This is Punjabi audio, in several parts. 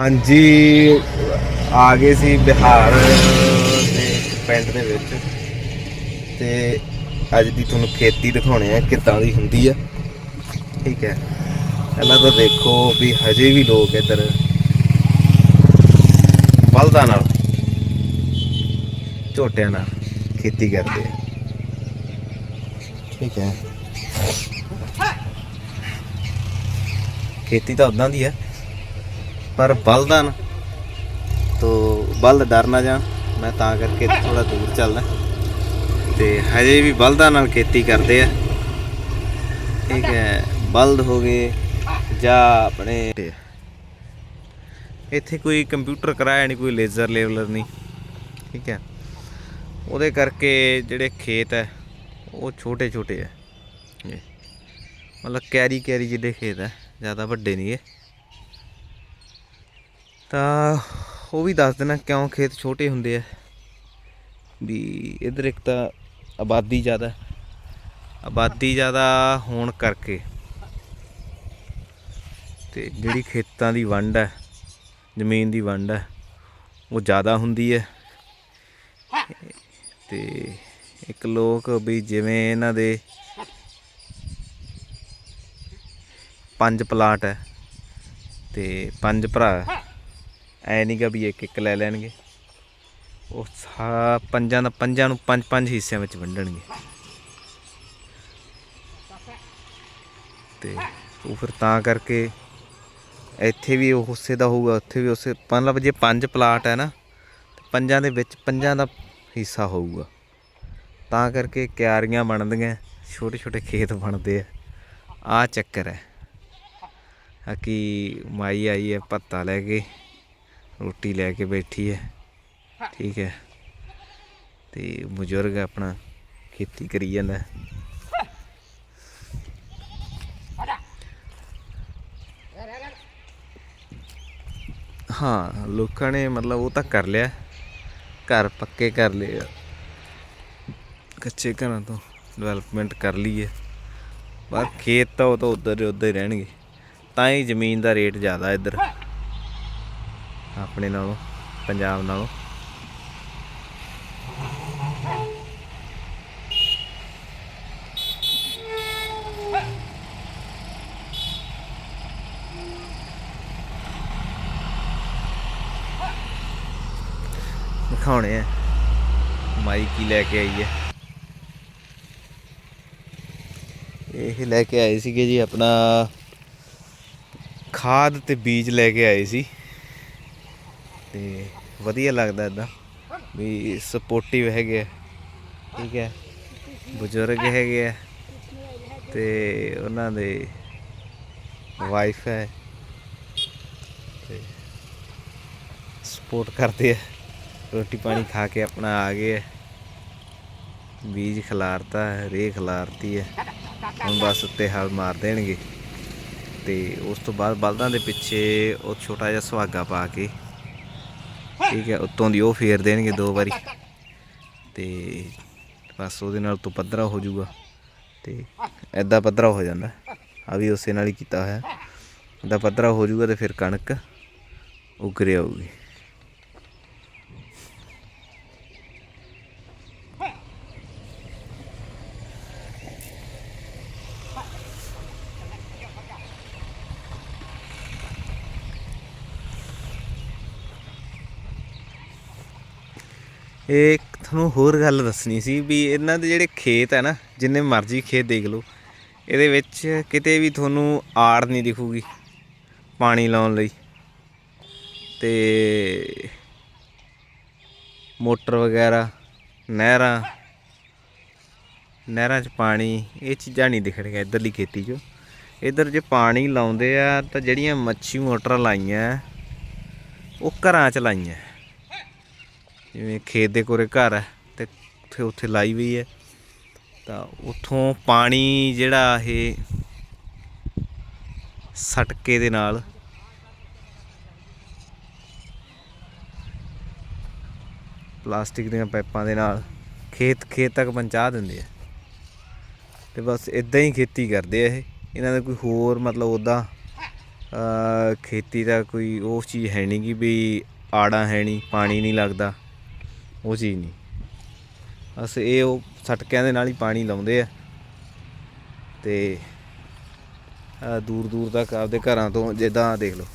ਹਾਂਜੀ, ਆ ਗਏ ਸੀ ਬਿਹਾਰ ਦੇ ਪਿੰਡ ਦੇ ਵਿੱਚ। ਤੇ ਅੱਜ ਦੀ ਤੁਹਾਨੂੰ ਖੇਤੀ ਦਿਖਾਉਣੇ ਆ, ਕਿੱਦਾਂ ਦੀ ਹੁੰਦੀ ਆ। ਠੀਕ ਹੈ। ਪਹਿਲਾਂ ਤਾਂ ਦੇਖੋ ਵੀ ਹਜੇ ਵੀ ਲੋਕ ਇੱਧਰ ਬਲਦਾਂ ਨਾਲ, ਝੋਟਿਆਂ ਨਾਲ ਖੇਤੀ ਕਰਦੇ ਆ। ਠੀਕ ਹੈ। ਖੇਤੀ ਤਾਂ ਉਦਾਂ ਦੀ ਹੈ ਪਰ ਬਲਦਾਂ ਨਾਲ ਤੋ ਬਲਦ ਡਰ ਨਾ ਜਾਣ। ਮੈਂ ਤਾਂ ਕਰਕੇ ਥੋੜਾ ਦੂਰ ਚੱਲਦਾ। ਤੇ ਹਜੇ ਵੀ ਬਲਦਾਂ ਨਾਲ ਖੇਤੀ ਕਰਦੇ ਆ। ਠੀਕ ਹੈ, ਬਲਦ ਹੋ ਗਏ ਜਾਂ ਆਪਣੇ ਇੱਥੇ ਕੋਈ ਕੰਪਿਊਟਰ ਕਰਾਇਆ ਨਹੀਂ, ਕੋਈ ਲੇਜ਼ਰ ਲੈਵਲਰ ਨਹੀਂ। ਠੀਕ ਹੈ, ਉਹਦੇ ਕਰਕੇ ਜਿਹੜੇ ਖੇਤ ਹੈ, ਉਹ ਛੋਟੇ ਛੋਟੇ ਹੈ। ਇਹ ਮਤਲਬ ਕੈਰੀ ਕੈਰੀ ਜਿਹੇ ਖੇਤ ਹੈ, ਜ਼ਿਆਦਾ ਵੱਡੇ ਨਹੀਂ ਹੈ ਤਾਂ ਉਹ ਵੀ ਦੱਸ ਦੇਣਾ ਕਿਉਂ ਖੇਤ ਛੋਟੇ ਹੁੰਦੇ ਆ। ਵੀ ਇਧਰ ਇੱਕ ਤਾਂ ਆਬਾਦੀ ਜ਼ਿਆਦਾ ਆਬਾਦੀ ਜ਼ਿਆਦਾ ਹੋਣ ਕਰਕੇ ਤੇ ਜਿਹੜੀ ਖੇਤਾਂ ਦੀ ਵੰਡ ਹੈ, ਜ਼ਮੀਨ ਦੀ ਵੰਡ ਹੈ, ਉਹ ਜ਼ਿਆਦਾ ਹੁੰਦੀ ਹੈ। ਤੇ ਇੱਕ ਲੋਕ ਵੀ ਜਿਵੇਂ ਇਹਨਾਂ ਦੇ ਪੰਜ ਪਲਾਟ ਹੈ ਤੇ ਪੰਜ ਭਰਾ ਐ ਨਹੀਂਗਾ ਵੀ ਇੱਕ ਇੱਕ ਲੈ ਲੈਣਗੇ। ਉਹ ਸਾ ਪੰਜਾਂ ਦਾ ਪੰਜਾਂ ਨੂੰ ਪੰਜ ਪੰਜ ਹਿੱਸਿਆਂ ਵਿੱਚ ਵੰਡਣਗੇ। ਤੇ ਉਹ ਫਿਰ ਤਾਂ ਕਰਕੇ ਇੱਥੇ ਵੀ ਉਹ ਹਿੱਸੇ ਦਾ ਹੋਊਗਾ, ਉੱਥੇ ਵੀ ਉਸੇ ਮਤਲਬ ਜੇ ਪੰਜ ਪਲਾਟ ਹੈ ਨਾ, ਤੇ ਪੰਜਾਂ ਦੇ ਵਿੱਚ ਪੰਜਾਂ ਦਾ ਹਿੱਸਾ ਹੋਊਗਾ। ਤਾਂ ਕਰਕੇ ਕਿਆਰੀਆਂ ਬਣਦੀਆਂ ਛੋਟੇ ਛੋਟੇ ਖੇਤ ਬਣਦੇ ਆ। ਆ ਚੱਕਰ ਹੈ। ਆ ਕਿ ਮਾਈ ਆਈ ਹੈ ਪੱਤਾ ਲੈ ਕੇ। ਰੋਟੀ ਲੈ ਕੇ ਬੈਠੀ ਹੈ। ਠੀਕ ਹੈ। ਤੇ ਬਜ਼ੁਰਗ ਆਪਣਾ ਖੇਤੀ ਕਰੀ ਜਾਂਦਾ। ਹੈ। ਲੋਕਾਂ ਨੇ ਮਤਲਬ ਉਹ ਤਾਂ ਕਰ ਲਿਆ। ਘਰ ਪੱਕੇ ਕਰ ਲਏ। ਕੱਚੇ ਘਰਾਂ ਤੋਂ ਡਿਵੈਲਪਮੈਂਟ ਕਰ ਲਈ ਹੈ। ਪਰ ਖੇਤ ਤਾਂ ਉਹ ਤਾਂ ਉਧਰ ਉਧਰ ਹੀ ਰਹਿਣਗੇ। ਤਾਂ ਹੀ ਜ਼ਮੀਨ ਦਾ ਰੇਟ ਜ਼ਿਆਦਾ ਇੱਧਰ। ਆਪਣੇ ਨਾਲੋਂ, ਪੰਜਾਬ ਨਾਲੋਂ। ਦਿਖਾਉਣੇ ਆ। ਮਾਈ ਕੀ ਲੈ ਕੇ ਆਈ ਹੈ। ਇਹ ਲੈ ਕੇ ਆਏ ਸੀਗੇ ਜੀ ਆਪਣਾ ਖਾਦ ਤੇ ਬੀਜ ਲੈ ਕੇ ਆਏ ਸੀ। ਤੇ ਵਧੀਆ ਲੱਗਦਾ ਇਦਾਂ ਵੀ ਸਪੋਰਟਿਵ ਹੈਗੇ ਆ, ਠੀਕ ਹੈ, ਬਜ਼ੁਰਗ ਹੈਗੇ ਆ ਤੇ ਉਹਨਾਂ ਦੇ ਵਾਈਫ ਹੈ ਤੇ ਸਪੋਰਟ ਕਰਦੇ ਆ, ਰੋਟੀ ਪਾਣੀ ਖਾ ਕੇ ਆਪਣਾ ਆ ਗਏ ਆ। ਬੀਜ ਖਿਲਾਰਤਾ, ਰੇਹ ਖਿਲਾਰਤੀ ਹੈ, ਹੁਣ ਬਸ ਉੱਤੇ ਹਲ ਮਾਰ ਦੇਣਗੇ ਤੇ ਉਸ ਤੋਂ ਬਾਅਦ ਬਲਦਾਂ ਦੇ ਪਿੱਛੇ ਉਹ ਛੋਟਾ ਜਿਹਾ ਸੁਹਾਗਾ ਪਾ ਕੇ ਠੀਕ ਹੈ, ਉੱਤੋਂ ਦੀ ਉਹ ਫੇਰ ਦੇਣਗੇ ਦੋ ਵਾਰੀ। ਤੇ ਬਸ ਉਹਦੇ ਨਾਲ ਤੋਂ ਪੱਧਰਾ ਹੋ ਜਾਊਗਾ। ਤੇ ਐਦਾਂ ਪੱਧਰਾ ਹੋ ਜਾਂਦਾ। ਆ ਵੀ ਉਸੇ ਨਾਲ ਹੀ ਕੀਤਾ ਹੋਇਆ। ਐਦਾਂ ਪੱਧਰਾ ਹੋ ਜਾਊਗਾ ਤੇ ਫਿਰ ਕਣਕ ਉਗਰੇ ਆਊਗੀ। ਇਹ ਇੱਕ ਤੁਹਾਨੂੰ ਹੋਰ ਗੱਲ ਦੱਸਣੀ ਸੀ ਵੀ ਇਹਨਾਂ ਦੇ ਜਿਹੜੇ ਖੇਤ ਹੈ ਨਾ, ਜਿੰਨੇ ਮਰਜ਼ੀ ਖੇਤ ਦੇਖ ਲਓ, ਇਹਦੇ ਵਿੱਚ ਕਿਤੇ ਵੀ ਤੁਹਾਨੂੰ ਆੜ ਨਹੀਂ ਦਿਖੂਗੀ ਪਾਣੀ ਲਾਉਣ ਲਈ। ਤੇ ਮੋਟਰ ਵਗੈਰਾ, ਨਹਿਰਾਂ ਨਹਿਰਾਂ 'ਚ ਪਾਣੀ, ਇਹ ਚੀਜ਼ਾਂ ਨਹੀਂ ਦਿਖਣਗੀਆਂ ਇੱਧਰਲੀ ਖੇਤੀ 'ਚ। ਇੱਧਰ ਜੇ ਪਾਣੀ ਲਾਉਂਦੇ ਆ ਤਾਂ ਜਿਹੜੀਆਂ ਮੱਛੀ ਮੋਟਰਾਂ ਲਾਈਆਂ, ਉਹ ਘਰਾਂ 'ਚ ਲਾਈਆਂ। ਜਿਵੇਂ ਖੇਤ ਦੇ ਕੋਰੇ ਘਰ ਹੈ ਤੇ ਉੱਥੇ ਉੱਥੇ ਲਾਈ ਹੋਈ ਹੈ। ਤਾਂ ਉੱਥੋਂ ਪਾਣੀ ਜਿਹੜਾ ਇਹ ਸਟਕੇ ਦੇ ਨਾਲ ਪਲਾਸਟਿਕ ਦੀਆਂ ਪਾਈਪਾਂ ਦੇ ਨਾਲ ਖੇਤ ਖੇਤ ਤੱਕ ਪਹੁੰਚਾ ਦਿੰਦੇ ਆ। ਤੇ ਬਸ ਇਦਾਂ ਹੀ ਖੇਤੀ ਕਰਦੇ ਆ ਇਹ। ਇਹਨਾਂ ਦਾ ਕੋਈ ਹੋਰ ਮਤਲਬ ਉਦਾਂ ਖੇਤੀ ਦਾ ਕੋਈ ਉਹ ਚੀਜ਼ ਹੈ ਨਹੀਂ ਕਿ ਵੀ ਆੜਾਂ ਹੈ ਨਹੀਂ, ਪਾਣੀ ਨਹੀਂ ਲੱਗਦਾ। ਉਹ ਚੀਜ਼ ਨਹੀਂ। ਬਸ ਇਹ ਉਹ ਸਟਕਿਆਂ ਦੇ ਨਾਲ ਹੀ ਪਾਣੀ ਲਾਉਂਦੇ ਆ। ਤੇ ਦੂਰ ਦੂਰ ਤੱਕ ਆਪਦੇ ਘਰਾਂ ਤੋਂ ਜਿੱਦਾਂ ਦੇਖ ਲਓ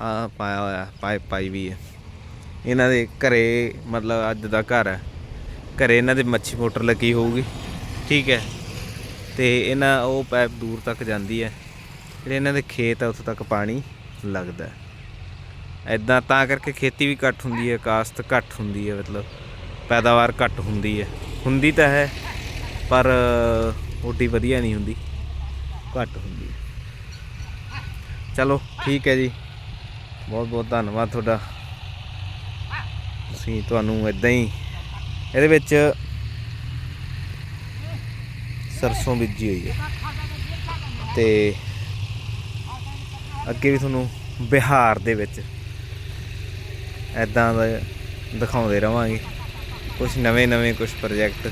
ਆ ਪਾਇਆ ਹੋਇਆ ਪਾਈਪ ਪਾਈ ਵੀ ਹੈ ਇਹਨਾਂ ਦੇ ਘਰੇ ਮਤਲਬ ਅੱਜ ਦਾ ਘਰ ਹੈ ਘਰੇ ਇਹਨਾਂ ਦੇ ਮੱਛੀ ਮੋਟਰ ਲੱਗੀ ਹੋਊਗੀ, ਠੀਕ ਹੈ। ਤੇ ਇਹਨਾਂ ਉਹ ਪਾਈਪ ਦੂਰ ਤੱਕ ਜਾਂਦੀ ਹੈ। ਜਿਹੜੇ ਇਹਨਾਂ ਦੇ ਖੇਤ ਆ, ਉੱਥੋਂ ਤੱਕ ਪਾਣੀ ਲੱਗਦਾ। ਐਦਾਂ ਤਾਂ ਕਰਕੇ ਖੇਤੀ ਵੀ ਘੱਟ ਹੁੰਦੀ ਹੈ, ਕਾਸਤ ਘੱਟ ਹੁੰਦੀ ਹੈ, ਮਤਲਬ ਪੈਦਾਵਾਰ ਘੱਟ ਹੁੰਦੀ ਹੈ। ਹੁੰਦੀ ਤਾਂ ਹੈ, ਪਰ ਓਡੀ ਵਧੀਆ ਨਹੀਂ ਹੁੰਦੀ, ਘੱਟ ਹੁੰਦੀ ਹੈ। ਚਲੋ, ਠੀਕ ਹੈ ਜੀ। ਬਹੁਤ ਬਹੁਤ ਧੰਨਵਾਦ ਤੁਹਾਡਾ। ਅਸੀਂ ਤੁਹਾਨੂੰ ਇਦਾਂ ਹੀ ਇਹਦੇ ਵਿੱਚ ਸਰਸੋਂ ਬੀਜੀ ਹੋਈ ਹੈ। ਤੇ ਅੱਗੇ ਵੀ ਤੁਹਾਨੂੰ ਬਿਹਾਰ ਦੇ ਵਿੱਚ ਐਦਾਂ ਦਾ ਦਿਖਾਉਂਦੇ ਰਵਾਂਗੇ। ਕੁਝ ਨਵੇਂ ਨਵੇਂ ਕੁਝ ਪ੍ਰੋਜੈਕਟ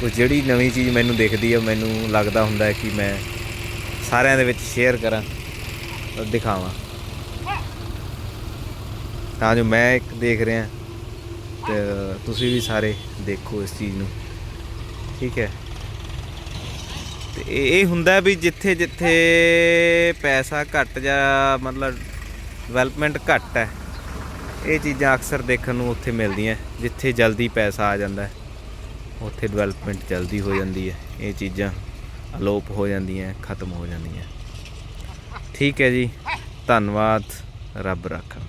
ਕੁਝ ਜਿਹੜੀ ਨਵੀਂ ਚੀਜ਼ ਮੈਨੂੰ ਦਿਖਦੀ ਹੈ ਮੈਨੂੰ ਲੱਗਦਾ ਹੁੰਦਾ ਹੈ ਕਿ ਮੈਂ ਸਾਰਿਆਂ ਦੇ ਵਿੱਚ ਸ਼ੇਅਰ ਕਰਾਂ ਔਰ ਦਿਖਾਵਾਂ। ਤਾਂ ਜੋ ਮੈਂ ਇੱਕ ਦੇਖ ਰਿਹਾ, ਤੇ ਤੁਸੀਂ ਵੀ ਸਾਰੇ ਦੇਖੋ ਇਸ ਚੀਜ਼ ਨੂੰ। ਠੀਕ ਹੈ? ਤੇ ਇਹ ਹੁੰਦਾ ਵੀ ਜਿੱਥੇ ਜਿੱਥੇ ਪੈਸਾ ਘੱਟ ਜਾਂ ਮਤਲਬ ਡਿਵੈਲਪਮੈਂਟ ਘੱਟ ਹੈ ਇਹ ਚੀਜ਼ਾਂ ਅਕਸਰ ਦੇਖਣ ਨੂੰ ਉੱਥੇ ਮਿਲਦੀਆਂ, ਜਿੱਥੇ ਜਲਦੀ ਪੈਸਾ ਆ ਜਾਂਦਾ ਉੱਥੇ ਡਿਵੈਲਪਮੈਂਟ ਜਲਦੀ ਹੋ ਜਾਂਦੀ ਹੈ। ਇਹ ਚੀਜ਼ਾਂ ਅਲੋਪ ਹੋ ਜਾਂਦੀਆਂ, ਖਤਮ ਹੋ ਜਾਂਦੀਆਂ। ਠੀਕ ਹੈ ਜੀ। ਧੰਨਵਾਦ। ਰੱਬ ਰਾਖਾ।